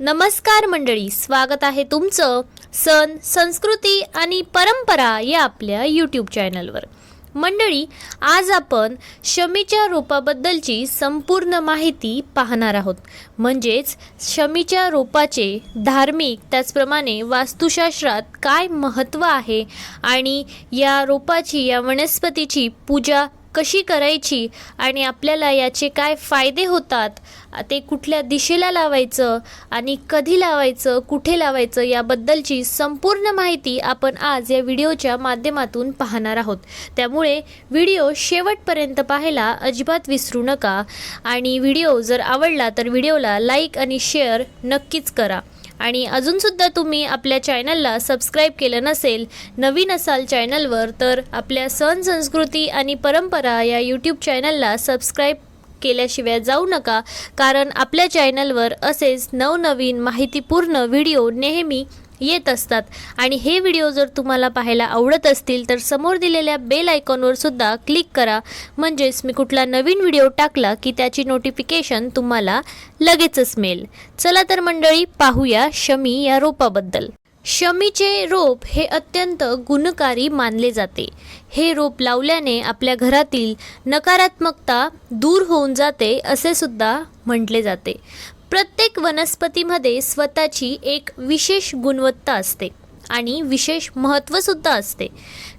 नमस्कार मंडळी स्वागत आहे तुमचं सण संस्कृती आणि परंपरा या आपल्या यूट्यूब चॅनलवर मंडळी आज आपण शमीच्या रोपाबद्दलची संपूर्ण माहिती पाहणार आहोत. म्हणजेच शमीच्या रोपाचे धार्मिक त्याचप्रमाणे वास्तुशास्त्रात काय महत्त्व आहे आणि या रोपाची या वनस्पतीची पूजा कशी करायची आणि आपल्याला याचे काय फायदे होतात ते कुठल्या दिशेला लावायचं आणि कधी लावायचं कुठे लावायचं याबद्दलची संपूर्ण माहिती आपण आज या व्हिडिओच्या माध्यमातून पाहणार आहोत. त्यामुळे व्हिडिओ शेवटपर्यंत पाहायला अजिबात विसरू नका आणि व्हिडिओ जर आवडला तर व्हिडिओला लाईक आणि शेअर नक्कीच करा. आणि अजूनसुद्धा तुम्ही आपल्या चॅनलला सबस्क्राईब केलं नसेल नवीन असाल चॅनलवर तर आपल्या सण संस्कृती आणि परंपरा या यूट्यूब चॅनलला सबस्क्राईब केल्याशिवाय जाऊ नका कारण आपल्या चॅनलवर असेच नवनवीन माहितीपूर्ण व्हिडिओ नेहमी येत असतात. आणि हे व्हिडिओ जर तुम्हाला पाहायला आवडत असतील तर समोर दिलेल्या बेल आयकॉनवर सुद्धा क्लिक करा. म्हणजेच मी कुठला नवीन व्हिडिओ टाकला की त्याची नोटिफिकेशन तुम्हाला लगेचच मिळेल. चला तर मंडळी पाहूया शमी या रोपाबद्दल. शमीचे रोप हे अत्यंत गुणकारी मानले जाते. हे रोप लावल्याने आपल्या घरातील नकारात्मकता दूर होऊन जाते असे सुद्धा म्हटले जाते. प्रत्येक वनस्पतीमध्ये स्वतःची एक विशेष गुणवत्ता असते आणि विशेष महत्त्वसुद्धा असते.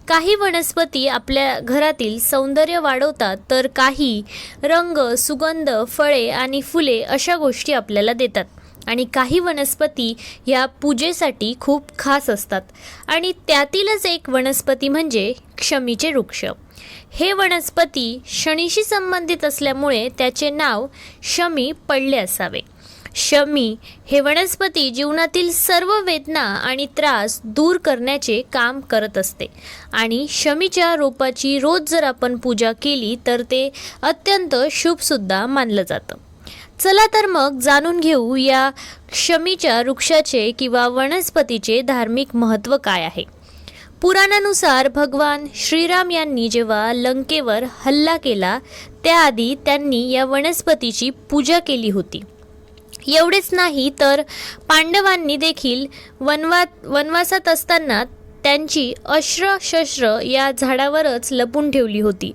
काही वनस्पती आपल्या घरातील सौंदर्य वाढवतात तर काही रंग सुगंध फळे आणि फुले अशा गोष्टी आपल्याला देतात. आणि काही वनस्पती या पूजेसाठी खूप खास असतात. आणि त्यातीलच एक वनस्पती म्हणजे क्षमीचे वृक्ष. हे वनस्पती शनीशी संबंधित असल्यामुळे त्याचे नाव शमी पडले असावे. शमी हे वनस्पती जीवनातील सर्व वेदना आणि त्रास दूर करण्याचे काम करत असते. आणि शमीच्या रोपाची रोज जर आपण पूजा केली तर ते अत्यंत शुभसुद्धा मानलं जातं. चला तर मग जाणून घेऊ या शमीच्या वृक्षाचे किंवा वनस्पतीचे धार्मिक महत्त्व काय आहे. पुराणानुसार भगवान श्रीराम यांनी जेव्हा लंकेवर हल्ला केला त्याआधी त्यांनी या वनस्पतीची पूजा केली होती. एवढेच नाही तर पांडवांनी देखील वनवात वनवासात असताना त्यांची अश्र शस्त्र या झाडावरच लपून ठेवली होती.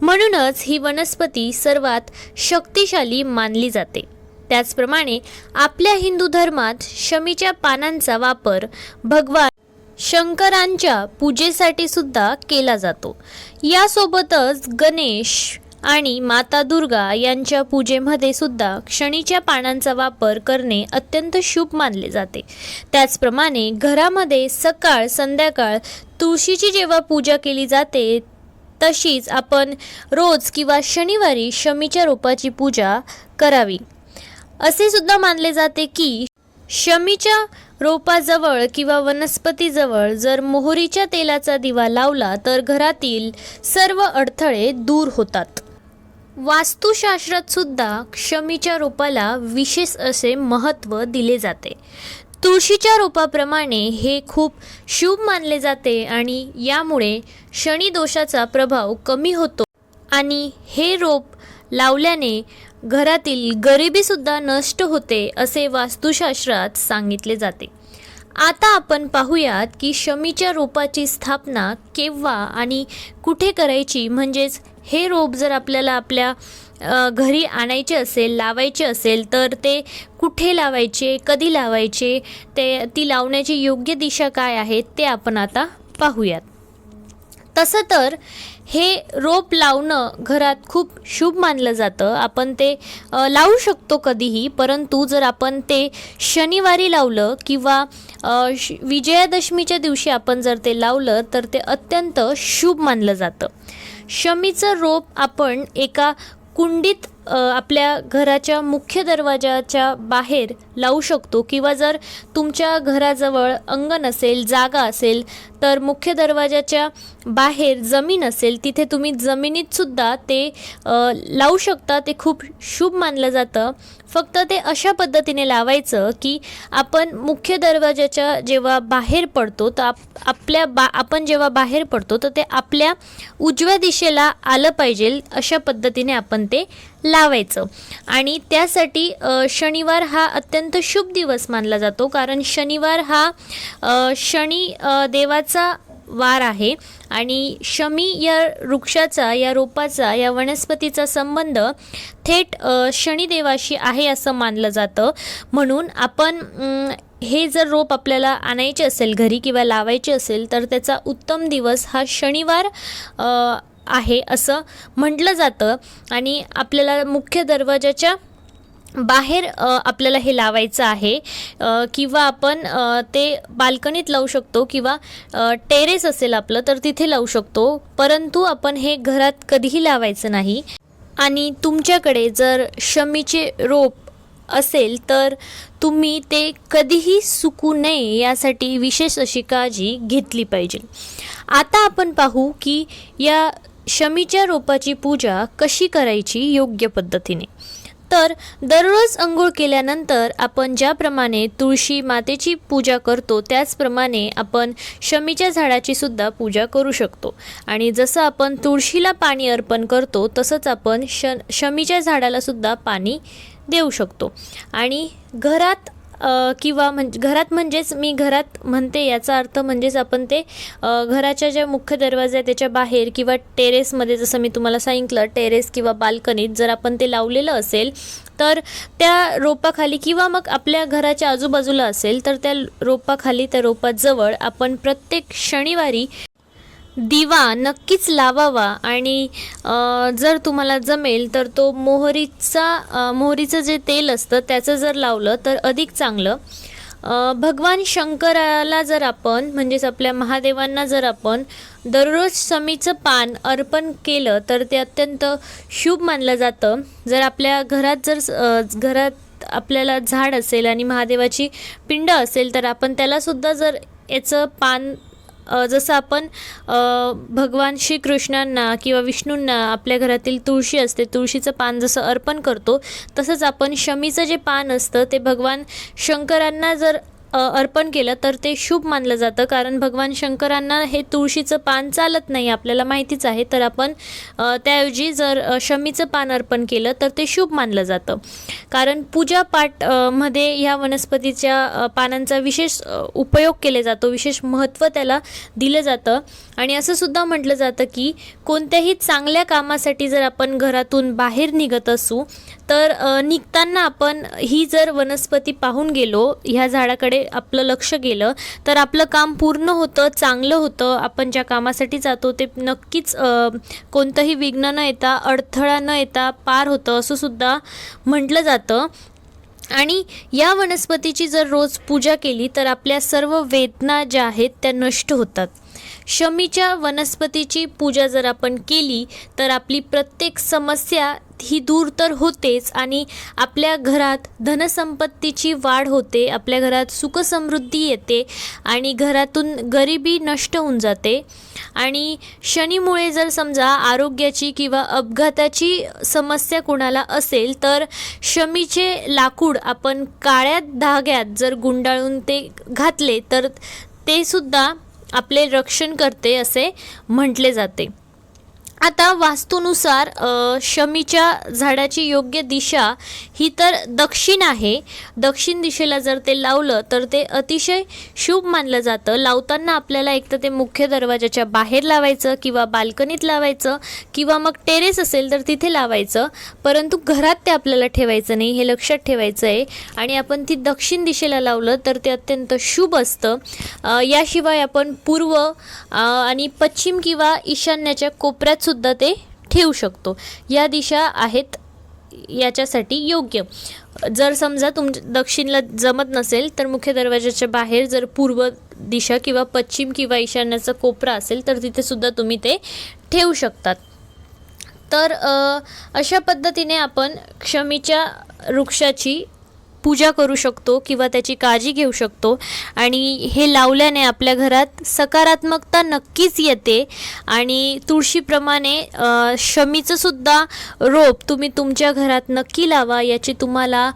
म्हणूनच ही वनस्पती सर्वात शक्तिशाली मानली जाते. त्याचप्रमाणे आपल्या हिंदू धर्मात शमीच्या पानांचा वापर भगवान शंकरांच्या पूजेसाठी सुद्धा केला जातो. यासोबतच गणेश आणि माता दुर्गा यांच्या पूजेमध्ये सुद्धा क्षणीच्या पानांचा वापर करणे अत्यंत शुभ मानले जाते. त्याचप्रमाणे घरामध्ये सकाळ संध्याकाळ तुळशीची जेव्हा पूजा केली जाते तशीच आपण रोज किंवा शनिवारी शमीच्या रोपाची पूजा करावी. असे सुद्धा मानले जाते की शमीच्या रोपाजवळ किंवा वनस्पतीजवळ जर मोहरीच्या तेलाचा दिवा लावला तर घरातील सर्व अडथळे दूर होतात. वास्तुशास्त्रात सुद्धा क्षमीच्या रोपाला विशेष असे महत्त्व दिले जाते. तुळशीच्या रोपाप्रमाणे हे खूप शुभ मानले जाते आणि यामुळे शनिदोषाचा प्रभाव कमी होतो. आणि हे रोप लावल्याने घरातील गरिबीसुद्धा नष्ट होते असे वास्तुशास्त्रात सांगितले जाते. आता आपण पाहूयात की शमीच्या रोपाची स्थापना केव्हा आणि कुठे करायची? म्हणजेच हे रोप जर आपल्याला आपल्या घरी आणायचे असेल लावायचे असेल तर ते कुठे लावायचे? कधी लावायचे? ते ती लावण्याची योग्य दिशा काय आहे ते आपण आता पाहूयात. तसं तर हे रोप लावणं घरात खूप शुभ मानलं जातं. आपण ते लावू शकतो कधीही परंतु जर आपण ते शनिवारी लावलं किंवा श- विजयादशमीच्या दिवशी आपण जर ते लावलं तर ते अत्यंत शुभ मानलं जातं. शमीचं रोप आपण एका कुंडीत आपल्या घराच्या मुख्य दरवाजाच्या बाहेर लावू शकतो किंवा जर तुमच्या घराजवळ अंगण असेल जागा असेल तर मुख्य दरवाजाच्या बाहेर जमीन असेल तिथे तुम्ही जमिनीत सुद्धा ते लावू शकता. ते खूप शुभ मानलं जातं. फक्त ते अशा पद्धतीने लावायचं की आपण मुख्य दरवाजाच्या जेव्हा बाहेर पडतो तर आप आपल्या बा आपण जेव्हा बाहेर पडतो तर ते आपल्या उजव्या दिशेला आलं पाहिजे अशा पद्धतीने आपण ते लावायचं. आणि त्यासाठी शनिवार हा अत्यंत शुभ दिवस मानला जातो कारण शनिवार हा शनी अ, वृक्षाचा वार आहे आणि शमी या वृक्षाचा या रोपाचा या वनस्पतीचा संबंध थेट शनिदेवाशी आहे असं मानलं जातं. म्हणून आपण हे जर रोप आपल्याला आणायचे असेल घरी किंवा लावायचे असेल तर त्याचा उत्तम दिवस हा शनिवार आहे असं म्हटलं जातं. आणि आपल्याला मुख्य दरवाजाच्या बाहेर आपल्याला हे लावायचं आहे किंवा आपण ते बाल्कनीत लावू शकतो किंवा टेरेस असेल आपलं तर तिथे लावू शकतो. परंतु आपण हे घरात कधीही लावायचं नाही. आणि तुमच्याकडे जर शमीचे रोप असेल तर तुम्ही ते कधीही सुकू नये यासाठी विशेष अशी काळजी घेतली पाहिजे. आता आपण पाहू की या शमीच्या रोपाची पूजा कशी करायची योग्य पद्धतीने. तर दररोज अंघोळ केल्यानंतर आपण ज्याप्रमाणे तुळशी मातेची पूजा करतो त्याचप्रमाणे आपण शमीच्या झाडाची सुद्धा पूजा करू शकतो. आणि जसं आपण तुळशीला पाणी अर्पण करतो तसंच आपण श शमीच्या झाडाला सुद्धा पाणी देऊ शकतो. आणि घरात किंवा म्हणजे घरात म्हणजेच मी घरात म्हणते याचा अर्थ म्हणजेच आपण ते घराच्या ज्या मुख्य दरवाजा आहे त्याच्या बाहेर किंवा टेरेसमध्ये जसं मी तुम्हाला सांगितलं टेरेस किंवा बाल्कनीत जर आपण ते लावलेलं असेल तर त्या रोपाखाली किंवा मग आपल्या घराच्या आजूबाजूला असेल तर त्या रोपाखाली त्या रोपाजवळ आपण प्रत्येक शनिवारी दिवा नक्कीच लावावा आणि जर तुम्हाला जमेल तर तो मोहरीचा मोहरीचं जे तेल असतं त्याचं जर लावलं तर अधिक चांगलं. भगवान शंकराला जर आपण म्हणजेच आपल्या महादेवांना जर आपण दररोज समीचं पान अर्पण केलं तर ते अत्यंत शुभ मानलं जातं. जर आपल्या घरात जर घरात आपल्याला झाड असेल आणि महादेवाची पिंड असेल तर आपण त्यालासुद्धा जर याचं पान जसं आपण भगवान श्रीकृष्णांना किंवा विष्णूंना आपल्या घरातील तुळशी असते तुळशीचं पान जसं अर्पण करतो तसंच आपण शमीचं जे पान असतं ते भगवान शंकरांना जर अर्पण केलं तर ते शुभ मानलं जातं. कारण भगवान शंकरांना हे तुळशीचं पान चालत नाही आपल्याला माहितीच आहे. तर आपण त्याऐवजी जर शमीचं पान अर्पण केलं तर ते शुभ मानलं जातं. कारण पूजापाठमध्ये ह्या वनस्पतीच्या पानांचा विशेष उपयोग केला जातो. विशेष महत्त्व त्याला दिलं जातं. आणि असं सुद्धा म्हटलं जातं की कोणत्याही चांगल्या कामासाठी जर आपण घरातून बाहेर निघत असू तर निघताना आपण ही जर वनस्पती पाहून गेलो ह्या झाडाकडे आपलं लक्ष गेलं तर आपलं काम पूर्ण होतं चांगलं होतं आपण ज्या कामासाठी जातो ते नक्कीच कोणतंही विघ्न न येता अडथळा न येता पार होतं असं सुद्धा म्हटलं जातं. आणि या वनस्पतीची जर रोज पूजा केली तर आपल्या सर्व वेदना ज्या आहेत त्या नष्ट होतात. शमीच्या वनस्पतीची पूजा जर आपण केली तर आपली प्रत्येक समस्या ही दूर तर होतेच आणि आपल्या घरात धनसंपत्तीची वाढ होते आपल्या घरात सुखसमृद्धी येते आणि घरातून गरिबी नष्ट होऊन जाते. आणि शनीमुळे जर समजा आरोग्याची किंवा अपघाताची समस्या कुणाला असेल तर शमीचे लाकूड आपण काळ्या धाग्यात जर गुंडाळून ते घातले तर ते सुद्धा आपले रक्षण करते असे म्हटले जाते. आता वास्तूनुसार शमीच्या झाडाची योग्य दिशा ही तर दक्षिण आहे. दक्षिण दिशेला जर ते लावलं तर ते अतिशय शुभ मानलं जातं. लावताना आपल्याला एक तर ते मुख्य दरवाजाच्या बाहेर लावायचं किंवा बाल्कनीत लावायचं किंवा मग टेरेस असेल तर तिथे लावायचं. परंतु घरात ते आपल्याला ठेवायचं नाही हे लक्षात ठेवायचं आहे. आणि आपण ती दक्षिण दिशेला लावलं तर ते अत्यंत शुभ असतं. याशिवाय आपण पूर्व आणि पश्चिम किंवा ईशान्याच्या कोपऱ्यात सुद्धा ते ठेवू शकतो. या दिशा आहेत याच्यासाठी योग्य. जर समजा तुम दक्षिणला जमत नसेल तर मुख्य दरवाजाच्या बाहेर जर पूर्व दिशा किंवा पश्चिम किंवा ईशान्याचा कोपरा असेल तर तिथे सुद्धा तुम्ही ते ठेवू शकतात. तर अशा पद्धतीने आपण क्षमीच्या वृक्षाची पूजा करू शकतो किंवा त्याची काळजी घेऊ शकतो. आणि हे लावल्याने आपल्या घरात सकारात्मकता नक्कीच येते. आणि तुळशीप्रमाणे शमीचंसुद्धा रोप तुम्ही तुमच्या घरात नक्की लावा. याचे तुम्हाला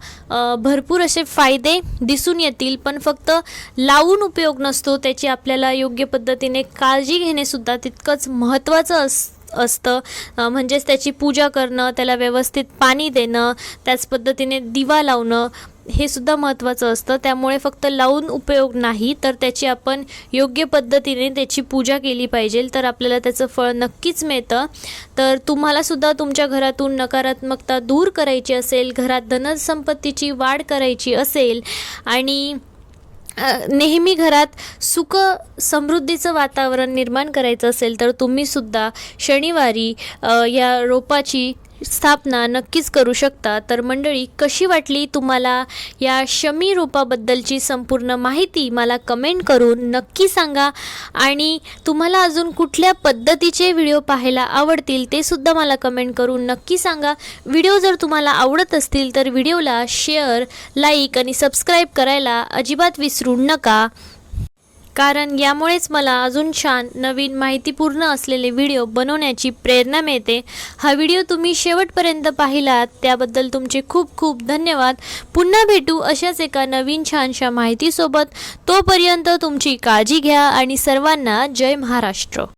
भरपूर असे फायदे दिसून येतील. पण फक्त लावून उपयोग नसतो. त्याची आपल्याला योग्य पद्धतीने काळजी घेणेसुद्धा तितकंच महत्त्वाचं अस असतं. म्हणजेच त्याची पूजा करणं त्याला व्यवस्थित पाणी देणं त्याच पद्धतीने दिवा लावणं हे सुद्धा महत्त्वाचं असतं. त्यामुळे फक्त लावून उपयोग नाही तर त्याची आपण योग्य पद्धतीने त्याची पूजा केली पाहिजे तर आपल्याला त्याचं फळ नक्कीच मिळतं. तर तुम्हालासुद्धा तुमच्या घरातून नकारात्मकता दूर करायची असेल घरात धनसंपत्तीची वाढ करायची असेल आणि नेहमी घरात सुख समृद्धीचं वातावरण निर्माण करायचं असेल तर तुम्हीसुद्धा शनिवारी या रोपाची स्थापना नक्कीच करू शकता. तर मंडळी कशी वाटली तुम्हाला या शमी रोपाबद्दलची संपूर्ण माहिती मला कमेंट करून नक्की सांगा. आणि तुम्हाला अजून कुठल्या पद्धतीचे व्हिडिओ पाहायला आवडतील ते सुद्धा मला कमेंट करून नक्की सांगा. व्हिडिओ जर तुम्हाला आवडत असतील तर व्हिडिओला शेअर लाईक आणि सबस्क्राईब करायला अजिबात विसरू नका. कारण यामुळेच मला अजून छान नवीन माहितीपूर्ण असलेले व्हिडिओ बनवण्याची प्रेरणा मिळते. हा व्हिडिओ तुम्ही शेवटपर्यंत पाहिलात त्याबद्दल तुमचे खूप खूप धन्यवाद. पुन्हा भेटू अशाच एका नवीन छानशा माहितीसोबत. तोपर्यंत तुमची काळजी घ्या आणि सर्वांना जय महाराष्ट्र.